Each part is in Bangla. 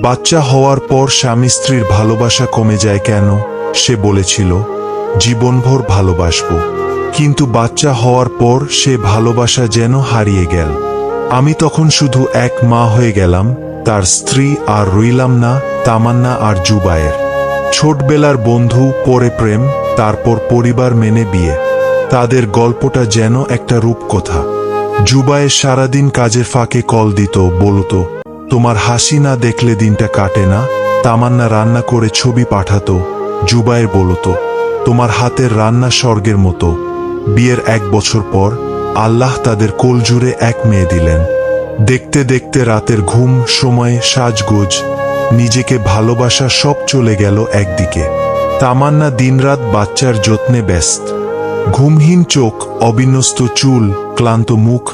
বাচ্চা হওয়ার পর স্বামী স্ত্রীর ভালোবাসা কমে যায় কেন? সে বলেছিল, জীবনভর ভালোবাসব। কিন্তু বাচ্চা হওয়ার পর সে ভালোবাসা যেন হারিয়ে গেল। আমি তখন শুধু এক মা হয়ে গেলাম, তার স্ত্রী আর রইলাম না, তামান্না আর জুবায়ের। ছোটবেলার বন্ধু, পরে প্রেম, তারপর পরিবার মেনে বিয়ে। তাদের গল্পটা যেন একটা রূপকথা। জুবায়ের সারাদিন কাজের ফাঁকে কল দিত, বলতো তোমার হাসি না দেখলে দিনটা কাটে না। তামান্না রান্না করে ছবি পাঠাতো জুবায়ের বলতো, তোমার হাতের রান্না স্বর্গের মতো। বিয়ের এক বছর পর আল্লাহ তাদের কোল জুড়ে এক মেয়ে দিলেন। দেখতে দেখতে রাতের ঘুম, সময়, সাজগোজ, নিজেকে ভালোবাসা সব চলে গেল একদিকে। তামান্না দিনরাত বাচ্চার যত্নে ব্যস্ত। ঘুমহীন চোখ, অবিন্যস্ত চুল, ক্লান্ত মুখ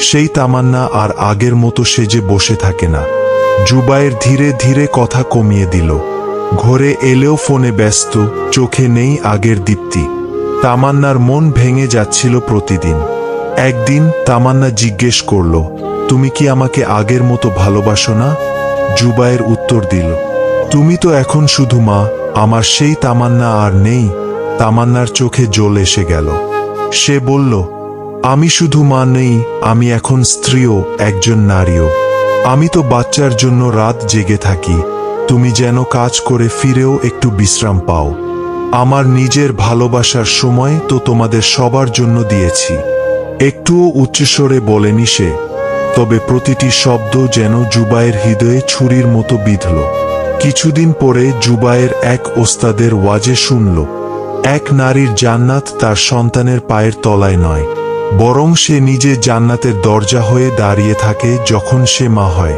সেই তামান্না আর আগের মতো সেজে বসে থাকে না। জুবায়ের ধীরে ধীরে কথা কমিয়ে দিল। ঘরে এলেও ফোনে ব্যস্ত, চোখে নেই আগের দীপ্তি। তামান্নার মন ভেঙে যাচ্ছিল প্রতিদিন। একদিন তামান্না জিজ্ঞেস করল, তুমি কি আমাকে আগের মতো ভালোবাসো না? জুবায়ের উত্তর দিল, তুমি তো এখন শুধু মা, আমার সেই তামান্না আর নেই। তামান্নার চোখে জল এসে গেল। সে বলল আমি শুধু মা নেই, আমি এখন স্ত্রীও, একজন নারীও। আমি তো বাচ্চার জন্য রাত জেগে থাকি, তুমি যেন কাজ করে ফিরেও একটু বিশ্রাম পাও। আমার নিজের ভালোবাসার সময় তো তোমাদের সবার জন্য দিয়েছি। একটুও উচ্চস্বরে বলেনি সে, তবে প্রতিটি শব্দ যেন জুবায়ের হৃদয়ে ছুরির মতো বিঁধল। কিছুদিন পরে জুবায়ের এক ওস্তাদের ওয়াজে শুনল, এক নারীর জান্নাত তার সন্তানের পায়ের তলায় নয়। বরং সে নিজে জান্নাতের দরজা হয়ে দাঁড়িয়ে থাকে যখন সে মা হয়।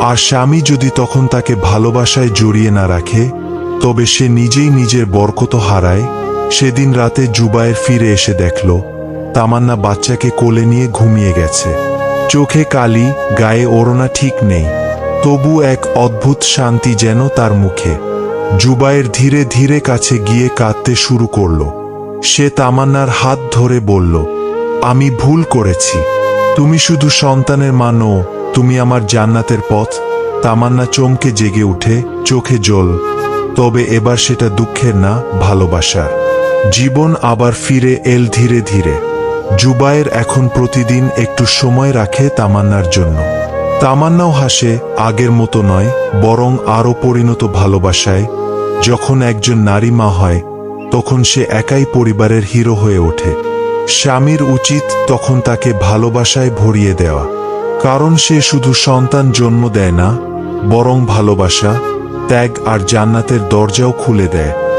আর স্বামী যদি তখন তাকে ভালোবাসায় জড়িয়ে না রাখে, তবে সে নিজেই নিজের বরকত হারায়। সেদিন রাতে জুবায়ের ফিরে এসে দেখল, তামান্না বাচ্চাকে কোলে নিয়ে ঘুমিয়ে গেছে। চোখে কালি, গায়ে ওড়না ঠিক নেই। তবু এক অদ্ভুত শান্তি যেন তার মুখে। জুবায়ের ধীরে ধীরে কাছে গিয়ে কাঁদতে শুরু করল। সে তামান্নার হাত ধরে বলল আমি ভুল করেছি। তুমি শুধু সন্তানের মা নও তুমি আমার জান্নাতের পথ। তামান্না চমকে জেগে উঠে, চোখে জল। তবে এবার সেটা দুঃখের না, ভালোবাসার। জীবন আবার ফিরে এল ধীরে ধীরে। জুবায়ের এখন প্রতিদিন একটু সময় রাখে তামান্নার জন্য। তামান্নাও হাসে, আগের মতো নয়, বরং আরও পরিণত ভালোবাসায়। যখন একজন নারী মা হয়, তখন সে একাই পরিবারের হিরো হয়ে ওঠে। স্বামীর উচিত তখন তাকে ভালোবাসায় ভরিয়ে দেওয়া। কারণ সে শুধু সন্তান জন্ম দেয় না, বরং ভালোবাসা, ত্যাগ আর জান্নাতের দরজাও খুলে দেয়।